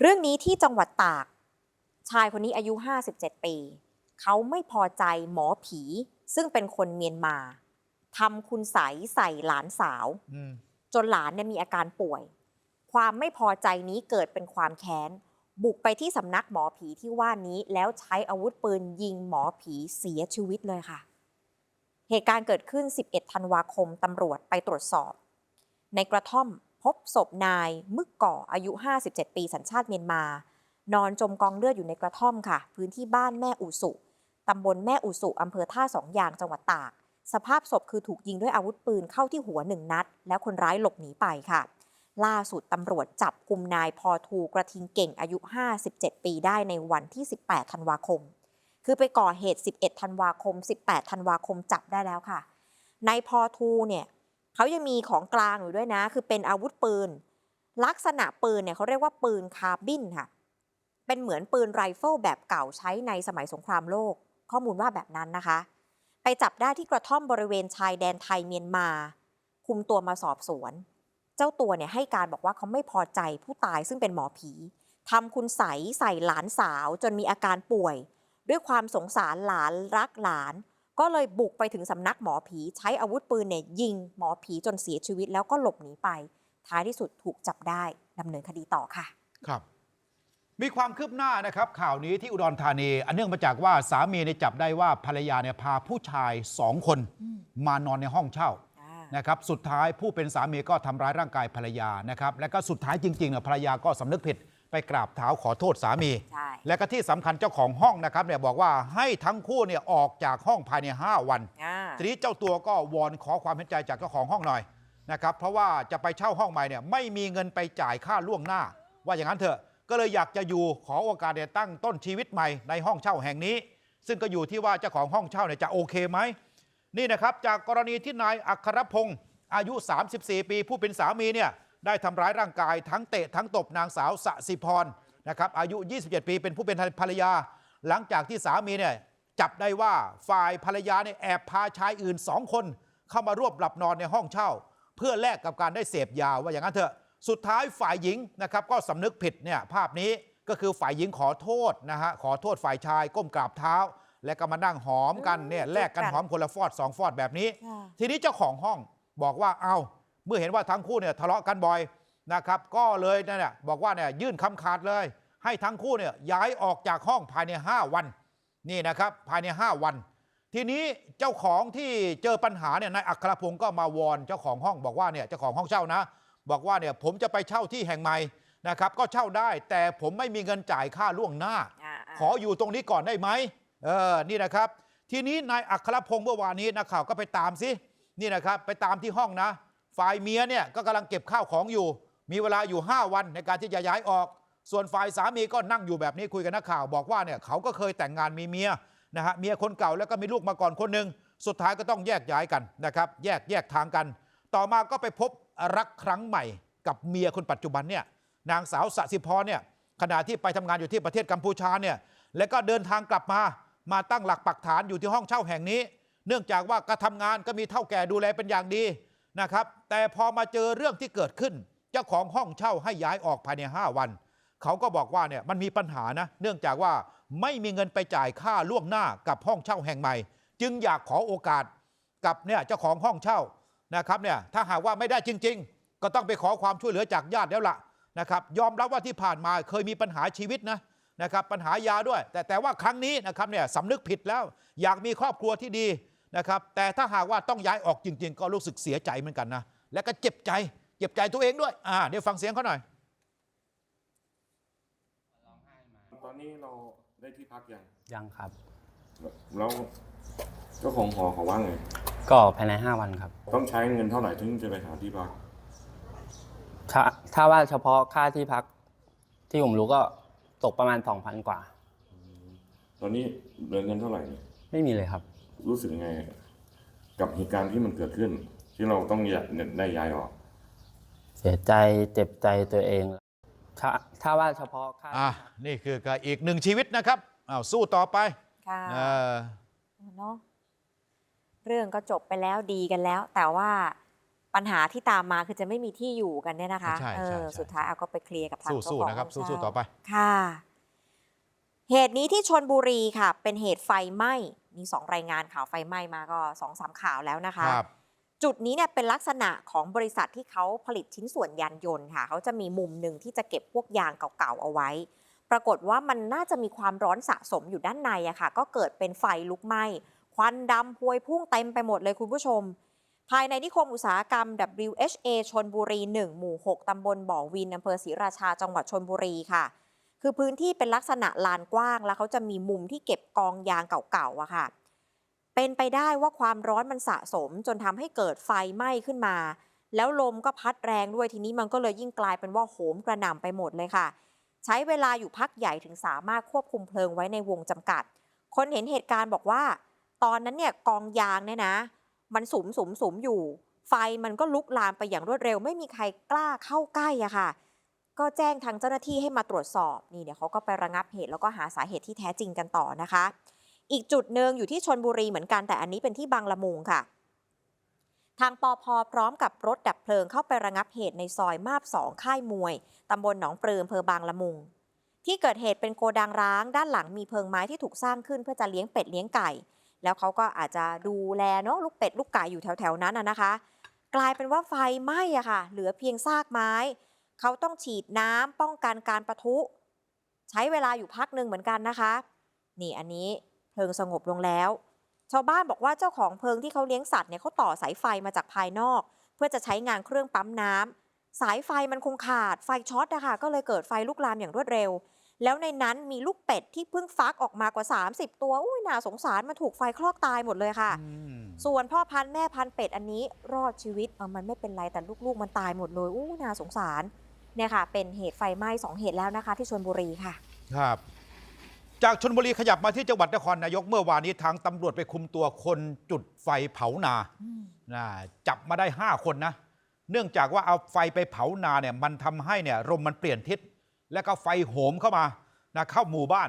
เรื่องนี้ที่จังหวัดตาก ชายคนนี้อายุ 57 ปี เขาไม่พอใจหมอผี ซึ่งเป็นคนเมียนมาทำคุณใสยใส่หลานสาวอืมจนหลานเนี่ยมีอาการป่วย ความไม่พอใจนี้เกิดเป็นความแค้น บุกไปที่สำนักหมอผีที่ว่านี้แล้วใช้อาวุธปืนยิงหมอผีเสียชีวิตเลยค่ะ เหตุการณ์เกิดขึ้น 11 ธันวาคมตำรวจไปตรวจสอบ ในกระท่อม พบศพนายมึกก่ออายุ 57 ปีสัญชาติเมียนมา นอนจมกองเลือดอยู่ในกระท่อมค่ะ พื้นที่บ้านแม่อุสุตำบลแม่อุสุอำเภอท่าสองยางจังหวัดตาก สภาพศพคือถูกยิงด้วยอาวุธปืนเข้าที่หัวหนึ่งนัด แล้วคนร้ายหลบหนีไปค่ะ ล่าสุดตำรวจจับกลุ่มนายพอทูกระทิงเก่งอายุ 57 ปีได้ในวันที่ 18 ธันวาคม คือไปก่อเหตุ 11 ธันวาคม 18 ธันวาคมจับได้แล้วค่ะนายพอทูเนี่ย เขายังมีของกลางอยู่ด้วยนะ คือเป็นอาวุธปืน ลักษณะปืนเนี่ยเขาเรียกว่าปืนคาร์บินค่ะ เป็นเหมือนปืนไรเฟิลแบบเก่าใช้ในสมัยสงครามโลก ข้อมูลว่าแบบนั้นนะคะ ไปจับได้ที่กระท่อมบริเวณชายแดนไทยเมียนมา คุมตัวมาสอบสวน เจ้าตัวเนี่ยให้การบอกว่าเขาไม่พอใจผู้ตายซึ่งเป็นหมอผีทำคุณใสใส่หลานสาวจนมีอาการป่วย ด้วยความสงสารหลานรักหลาน ก็เลยบุกไปถึงสำนักหมอผีใช้อาวุธปืนเนี่ยยิงหมอผีจนเสียชีวิตแล้วก็หลบหนีไป ท้ายที่สุดถูกจับได้ดำเนินคดีต่อค่ะ ครับ มีความคืบหน้านะครับ ข่าวนี้ที่อุดรธานี อันเนื่องมาจากว่าสามีเนี่ยจับได้ว่าภรรยาเนี่ยพาผู้ชายสองคนอืมมานอนในห้องเช่านะครับสุดท้ายผู้เป็นสามีก็ทำร้ายร่างกายภรรยานะครับ และก็สุดท้ายจริงๆน่ะภรรยาก็สำนึกผิด ไปกราบเท้าขอโทษสามี ใช่ และก็ที่สำคัญเจ้าของห้องนะครับเนี่ยบอกว่าให้ทั้งคู่เนี่ยออกจากห้องภายใน 5 วัน อ่า ทีนี้เจ้าตัวก็วอนขอความเห็นใจจากเจ้าของห้องหน่อยนะครับ เพราะว่าจะไปเช่าห้องใหม่เนี่ยไม่มีเงินไปจ่ายค่าล่วงหน้า ว่าอย่างนั้นเถอะก็เลยอยากจะอยู่ขอโอกาสเนี่ยตั้งต้นชีวิตใหม่ในห้องเช่าแห่งนี้ ซึ่งก็อยู่ที่ว่าเจ้าของห้องเช่าเนี่ยจะโอเคไหมนี่นะครับจากกรณีที่นายอัครพงศ์อายุ 34 ปีผู้เป็นสามีเนี่ย ได้ทำร้ายร่างกายทั้งเตะทั้งตบนางสาวสสิพรนะครับอายุ 27 ปีเป็นผู้เป็นภรรยา หลังจากที่สามีเนี่ยจับได้ว่าฝ่ายภรรยาเนี่ยแอบพาชายอื่นสองคน เข้ามาร่วมหลับนอนในห้องเช่า เพื่อแลกกับการได้เสพยาว่าอย่างนั้นเถอะสุดท้ายฝ่ายหญิงนะครับก็สำนึกผิดเนี่ยภาพนี้ก็คือฝ่ายหญิงขอโทษนะฮะขอโทษฝ่ายชายก้มกราบเท้า และก็มานั่งหอมกันเนี่ยแลกกันหอมคนละฟอดสองฟอดแบบนี้ค่ะทีนี้เจ้าของห้องบอกว่าเอา เมื่อเห็นว่าทั้งคู่เนี่ยทะเลาะกันบ่อยนะครับก็เลยเนี่ยบอกว่าเนี่ยยื่นคำขาดเลย ให้ทั้งคู่เนี่ยย้ายออกจากห้องภายใน 5 วันนี่นะครับภายใน 5 วัน ทีนี้เจ้าของที่เจอปัญหาเนี่ยนายอัครพงศ์ก็มาวอนเจ้าของห้องบอกว่าเนี่ยเจ้าของห้องเช่านะ บอกว่าเนี่ยผมจะไปเช่าที่แห่งใหม่นะครับก็เช่าได้แต่ผมไม่มีเงินจ่ายค่าล่วงหน้าอ่าาขออยู่ตรงนี้ก่อนได้ไหมเออนี่นะครับ ทีนี้นายอัครพงศ์เมื่อวานนี้นักข่าวก็ไปตามสินี่นะครับ ไปตามที่ห้องนะ ฝ่ายเมียเนี่ยก็กำลังเก็บข้าวของอยู่ มีเวลาอยู่ 5 วันในการที่จะย้ายออก ส่วนฝ่ายสามีก็นั่งอยู่แบบนี้คุยกับนักข่าว บอกว่าเนี่ยเขาก็เคยแต่งงานมีเมียนะฮะเมียคนเก่าแล้วก็มีลูกมาก่อนคนหนึ่งสุดท้ายก็ต้องแยกย้ายกันนะครับแยกแยกทางกัน ต่อมาก็ไปพบรักครั้งใหม่ กับเมียคนปัจจุบันเนี่ยนางสาวสสิพรเนี่ยขณะที่ไปทำงานอยู่ที่ประเทศกัมพูชาเนี่ยแล้วก็เดินทางกลับมามาตั้งหลักปักฐานอยู่ที่ห้องเช่าแห่งนี้ เนื่องจากว่าการทำงานก็มีเท่าแก่ดูแลเป็นอย่างดี นะครับ แต่พอมาเจอเรื่องที่เกิดขึ้น เจ้าของห้องเช่าให้ย้ายออกภายใน 5 วัน เขาก็บอกว่าเนี่ยมันมีปัญหานะ เนื่องจากว่าไม่มีเงินไปจ่ายค่าล่วงหน้ากับห้องเช่าแห่งใหม่ จึงอยากขอโอกาสกับเนี่ยเจ้าของห้องเช่านะครับเนี่ยถ้าหากว่าไม่ได้จริง ๆ ก็ต้องไปขอความช่วยเหลือจากญาติแล้วล่ะนะครับยอมรับว่าที่ผ่านมาเคยมีปัญหาชีวิตนะนะครับปัญหายาด้วย แต่แต่ว่าครั้งนี้นะครับเนี่ยสำนึกผิดแล้ว อยากมีครอบครัวที่ดี นะครับแต่ถ้าหากว่าต้องย้ายออกจริงๆ ก็รู้สึกเสียใจเหมือนกันนะ และก็เจ็บใจเจ็บใจตัวเองด้วยอ่าเดี๋ยวฟังเสียงเขาหน่อย ตอนนี้เราได้ที่พักยังยังครับ แล้วเจ้าของหอเขาว่าไง ก็ภายใน 5 วันครับ ต้องใช้เงินเท่าไหร่ถึงจะไปหาที่พัก ถ้าถ้าว่าเฉพาะค่าที่พักที่ผมรู้ก็ตกประมาณ 2,000 กว่า ตอนนี้เหลือเงินเท่าไหร่เนี่ยไม่มีเลยครับ รู้สึกยังไง กับเหตุการณ์ที่มันเกิดขึ้น ที่เราต้องย้ายได้ย้ายออก เสียใจเจ็บใจตัวเอง ถ้าถ้าว่าเฉพาะค่าอะนี่คือก็อีกหนึ่งชีวิตนะครับอ้าวสู้ต่อไปค่ะเออเนาะเรื่องก็จบไปแล้วดีกันแล้ว แต่ว่าไปปัญหาที่ตามมาคือจะไม่มีที่อยู่กันเนี่ยนะคะใช่เอใช่อใช่สุดท้ายเอาก็ไปเคลียร์กับทางเจ้าสู้ของๆนะครับ ห้งเช่าสู้ๆต่อไป ค่ะ เหตุนี้ที่ชนบุรีค่ะ เป็นเหตุไฟไหม้ มีสองรายงานข่าวไฟไหม้มาก็สองสามข่าวแล้วนะคะ ครับ จุดนี้เนี่ยเป็นลักษณะของบริษัทที่เขาผลิตชิ้นส่วนยานยนต์ค่ะ เขาจะมีมุมหนึ่งที่จะเก็บพวกยางเก่าๆเอาไว้ ปรากฏว่ามันน่าจะมีความร้อนสะสมอยู่ด้านในอะค่ะ ก็เกิดเป็นไฟลุกไหม้ ควันดำพวยพุ่งเต็มไปหมดเลยคุณผู้ชม ภายในนิคมอุตสาหกรรม WHA ชนบุรี 1 หมู่ 6 ตำบลบ่อวินอำเภอศรีราชาจังหวัดชนบุรีค่ะ คือพื้นที่เป็นลักษณะลานกว้างแล้วเขาจะมีมุมที่เก็บกองยางเก่าๆอะค่ะ เป็นไปได้ว่าความร้อนมันสะสมจนทำให้เกิดไฟไหม้ขึ้นมา แล้วลมก็พัดแรงด้วยทีนี้มันก็เลยยิ่งกลายเป็นว่าโหมกระหน่ำไปหมดเลยค่ะ ใช้เวลาอยู่พักใหญ่ถึงสามารถควบคุมเพลิงไว้ในวงจำกัด คนเห็นเหตุการณ์บอกว่า ตอนนั้นเนี่ยกองยางเนี่ยนะ มันสุมสุมสุมอยู่ ไฟมันก็ลุกลามไปอย่างรวดเร็ว ไม่มีใครกล้าเข้าใกล้อะค่ะ ก็แจ้งทางเจ้าหน้าที่ให้มาตรวจสอบนี่เดี๋ยวเขาก็ไประงับเหตุแล้วก็หาสาเหตุที่แท้จริงกันต่อนะคะ อีกจุดหนึ่งอยู่ที่ชนบุรีเหมือนกันแต่อันนี้เป็นที่บางละมุงค่ะ ทางปอพพร้อมกับรถดับเพลิงเข้าไประงับเหตุในซอยมาบสองค่ายมวยตำบลหนองปลืออำเภอบางละมุง ที่เกิดเหตุเป็นโกดังร้าง ด้านหลังมีเพิงไม้ที่ถูกสร้างขึ้นเพื่อจะเลี้ยงเป็ดเลี้ยงไก่ แล้วเขาก็อาจจะดูแลเนาะลูกเป็ดลูกไก่อยู่แถวๆนั้นนะนะคะ กลายเป็นว่าไฟไหม้อะค่ะ เหลือเพียงซากไม้ เขาต้องฉีดน้ำป้องกันการประทุ ใช้เวลาอยู่พักหนึ่งเหมือนกันนะคะ นี่อันนี้เพลิงสงบลงแล้ว ชาวบ้านบอกว่าเจ้าของเพลิงที่เขาเลี้ยงสัตว์เนี่ยเขาต่อสายไฟมาจากภายนอก เพื่อจะใช้งานเครื่องปั๊มน้ำสายไฟมันคงขาดไฟช็อตนะคะก็เลยเกิดไฟลุกลามอย่างรวดเร็ว แล้วในนั้นมีลูกเป็ดที่เพิ่งฟักออกมากว่า 30 ตัวอุ้ยน่าสงสารมันถูกไฟคลอกตายหมดเลยค่ะอืมส่วนพ่อพันธุ์แม่พันธุ์เป็ดอันนี้รอดชีวิตเออมันไม่เป็นไรแต่ลูกๆมันตายหมดเลยอู้น่าสงสาร เนี่ยค่ะ เป็นเหตุไฟไหม้สองเหตุแล้วนะคะ ที่ชลบุรีค่ะ ครับ จากชนบุรีขยับมาที่จังหวัดนครนายกเมื่อวานนี้ทางตำรวจไปคุมตัวคนจุดไฟเผานานะจับมาได้ 5 คนนะ เนื่องจากว่าเอาไฟไปเผานาเนี่ยมันทำให้เนี่ยลมมันเปลี่ยนทิศ แล้วก็ไฟโหมเข้ามานะเข้าหมู่บ้าน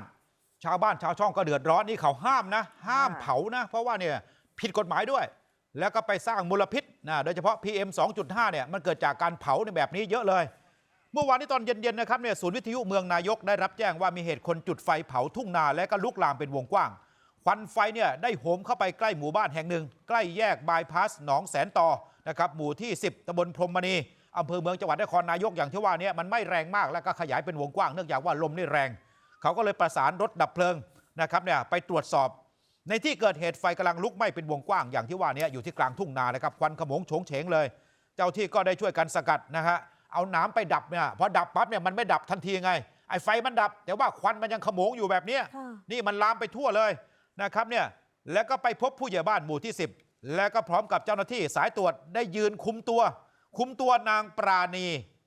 ชาวบ้านชาวช่องก็เดือดร้อนนี่เขาห้ามนะ ห้ามค่ะเผานะ เพราะว่าเนี่ยผิดกฎหมายด้วย แล้วก็ไปสร้างมลพิษนะโดยเฉพาะ PM 2.5เนี่ยมันเกิดจากการเผาในแบบนี้เยอะเลย เมื่อวานนี้ตอนเย็นๆนะครับเนี่ยศูนย์วิทยุเมืองนายกได้รับแจ้งว่ามีเหตุคนจุดไฟเผาทุ่งนาและก็ลุกลามเป็นวงกว้าง ควันไฟเนี่ยได้โหมเข้าไปใกล้หมู่บ้านแห่งหนึ่ง ใกล้แยกบายพาสหนองแสนต่อนะครับหมู่ที่ 10ตำบลพรหมณีอำเภอเมืองจังหวัดนครนายกอย่างที่ว่านี่มันไม่แรงมากแล้วก็ขยายเป็นวงกว้างเนื่องจากว่าลมนี่แรง เขาก็เลยประสานรถดับเพลิงนะครับเนี่ยไปตรวจสอบ ในที่เกิดเหตุไฟกำลังลุกไหม้เป็นวงกว้างอย่างที่ว่านี่อยู่ที่กลางทุ่งนานะครับควันขโมงโฉงเฉงเลย เจ้าที่ก็ได้ช่วยกันสกัดนะฮะ เอาน้ำไปดับเนี่ยพอดับปั๊บเนี่ยมันไม่ดับทันทีไงไอ้ไฟมันดับ แต่ว่าควันมันยังขโมงอยู่แบบเนี้ยค่ะนี่มันลามไปทั่วเลยนะครับเนี่ยแล้วก็ไปพบผู้ใหญ่บ้านหมู่ที่ 10 แล้วก็พร้อมกับเจ้าหน้าที่สายตรวจได้ยืนคุมตัว คุมตัวนางปราณี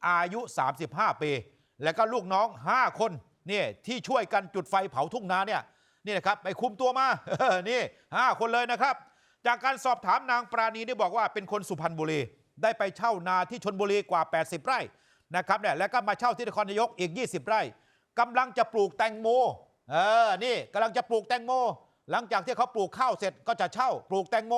อายุ 35 ปี แล้วก็ลูกน้อง 5 คนเนี่ยที่ช่วยกันจุดไฟเผาทุ่งนาเนี่ยนี่นะครับไปคุมตัวมานี่ 5 คนเลยนะครับ จากการสอบถามนางปราณีนี่บอกว่าเป็นคนสุพรรณบุรี ได้ไปเช่านาที่ชนบุรีกว่า 80 ไร่นะครับเนี่ยแล้วก็มาเช่าที่นครนายกอีก 20 ไร่กำลังจะปลูกแตงโมเออนี่กำลังจะปลูกแตงโม หลังจากที่เขาปลูกข้าวเสร็จก็จะเช่าปลูกแตงโม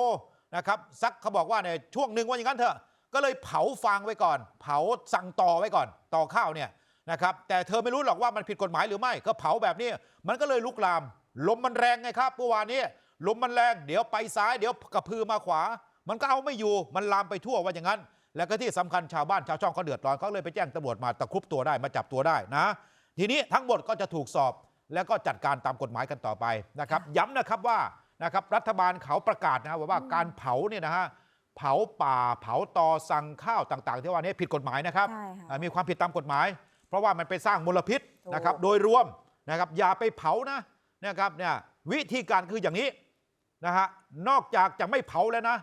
นะครับสักเขาบอกว่าเนี่ยช่วงหนึ่งว่าอย่างนั้นเถอะ ก็เลยเผาฟางไว้ก่อน เผาสั่งต่อไว้ก่อน ต่อข้าวเนี่ยนะครับแต่เธอไม่รู้หรอกว่ามันผิดกฎหมายหรือไม่ก็เผาแบบนี้ มันก็เลยลุกลามลมมันแรงไงครับเมื่อวานนี้ลมมันแรง เดี๋ยวไปซ้ายเดี๋ยวกระพือมาขวา มันก็เอาไม่อยู่มันลามไปทั่วว่าอย่างนั้น แล้วก็ที่สำคัญชาวบ้านชาวช่องเขาเดือดร้อนเขาเลยไปแจ้งตำรวจมาตะครุบตัวได้มาจับตัวได้นะ ทีนี้ทั้งหมดก็จะถูกสอบแล้วก็จัดการตามกฎหมายกันต่อไปนะครับ ย้ำนะครับว่านะครับรัฐบาลเขาประกาศนะครับว่าการเผาเนี่ยนะฮะเผาป่าเผาตอสั่งข้าวต่าง ๆ ที่ว่านี้ผิดกฎหมายนะครับใช่ค่ะอ่ามีความผิดตามกฎหมาย เพราะว่ามันไปสร้างมลพิษถูกนะครับโดยรวมนะครับอย่าไปเผานะนะครับเนี่ยวิธีการคืออย่างนี้นะฮะนอกจากจะไม่เผาแล้วนะ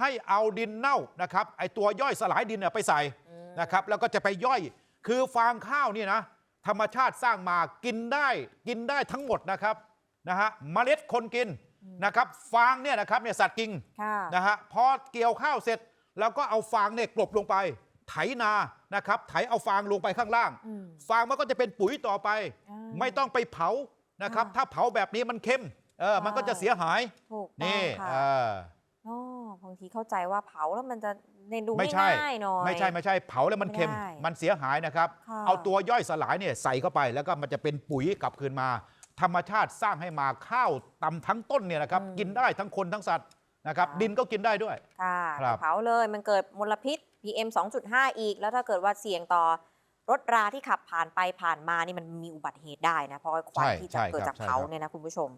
ให้เอาดินเน่านะครับไอตัวย่อยสลายดินเนี่ยไปใส่นะครับแล้วก็จะไปย่อยคือฟางข้าวเนี่ยนะธรรมชาติสร้างมากินได้กินได้ทั้งหมดนะครับนะฮะเมล็ดคนกินนะครับฟางเนี่ยนะครับเนี่ยสัตว์กินค่ะนะฮะพอเกี่ยวข้าวเสร็จเราก็เอาฟางเนี่ยกลบลงไป ไถนานะครับไถเอาฟางลงไปข้างล่างอืมฟางมันก็จะเป็นปุ๋ยต่อไปอ่าไม่ต้องไปเผานะครับค่ะถ้าเผาแบบนี้มันเค็มเออมันก็จะเสียหายถูกต้องนี่ค่ะเอออ๋อ บางทีเข้าใจว่าเผาแล้วมันจะในดูไม่ไม่ใช่ง่ายหน่อย ไม่ใช่ไม่ใช่เผาแล้วมันเค็ม ไม่ได้มันเสียหายนะครับ ค่ะเอาตัวย่อยสลายเนี่ยใส่เข้าไปแล้วก็มันจะเป็นปุ๋ยกลับคืนมา ธรรมชาติสร้างให้มาข้าวตำทั้งต้นเนี่ยนะครับกินได้ทั้งคนทั้งสัตว์นะครับดินก็กินได้ด้วย ค่ะครับ เผาเลยมันเกิดมลพิษ PM 2.5 อีก แล้วถ้าเกิดว่าเสี่ยงต่อรถราที่ขับผ่านไปผ่านมานี่มันมีอุบัติเหตุได้นะ เพราะว่าควันใช่ที่จะใช่เกิดครับจากใช่เผาครับเนี่ยนะคุณผู้ชม